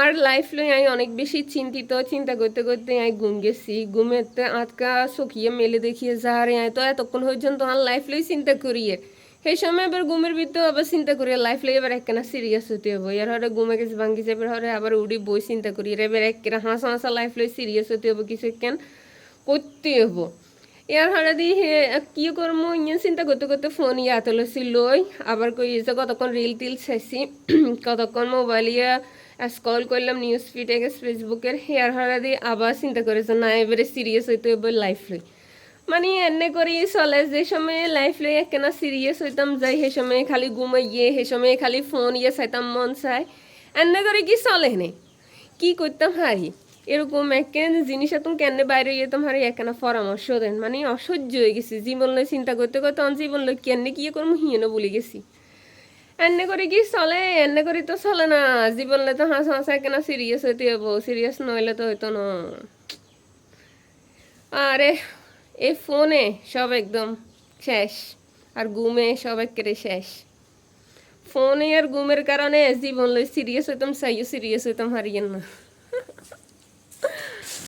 আর life লই আমি অনেক বেশি চিন্তিত। চিন্তা করতে করতে আমি ঘুম গেছি। ঘুমেতে আটকা চকিয়ে মেলে দেখিয়ে যারে আমি তো এতক্ষণ পর্যন্ত আমার লাইফ লই চিন্তা করিয়ে। সেই সময় এবার ঘুমের ভিতরে আবার চিন্তা করি লাইফ লই এবার একখানা সিরিয়াস হতে হবে। এর হরে ঘুমে গেছে, ভাঙ্গি যাবে হরে আবার উড়ি বই চিন্তা করি। এবার একখানা হাসা হাসা লাইফ লই সিরিয়াস হতে হবে, কিছু কেন করতে হব। ইয়ার হরে দি হে কি করব? ইয়ে চিন্তা করতে করতে ফোন ইয়া তুলেছি লই আবার কই যে কতক্ষণ রিল টিল শেষি কতক্ষণ মোবাইল ইয়া স্ক্রল করলাম নিউজ ফিডে গেছে ফেসবুকের হেয়ার হরে দি আবার চিন্তা করেছে, না, এবারে সিরিয়াস হইতে হবে লাইফ লই। মানে এনে করি চলে যে সময় লাইফ লই একখানা সিরিয়াস হইতাম, যাই সে সময় খালি ঘুমাইয়ে সে সময় খালি ফোন ইয়ে চাইতাম, মন চাই। এনে করে কি চলে নে? কি করতাম হারি? এরকম একখান জিনিস তুমি কেন বাইরে গিয়ে তোমার একখানা পরামর্শ দেন। মানে অসহ্য হয়ে গেছি। জীবন লই চিন্তা করতে করতে জীবন লই কেন কি করব হিয়েনো বলে গেছি। এনে করে কি চলে? এনে করে তো চলে না। জীবনলে তো হাসা হাসা কেন সিরিয়াস হইতে হব সিরিয়াস নইলে তো হইতো না। আরে এ ফোনে সব একদম শেষ। আর গুমে সব একেবারে শেষ। ফোনে আর গুমের কারণে জীবন লই সিরিয়াস হইতাম সাইও সিরিয়াস হইতাম হারিয়েন না।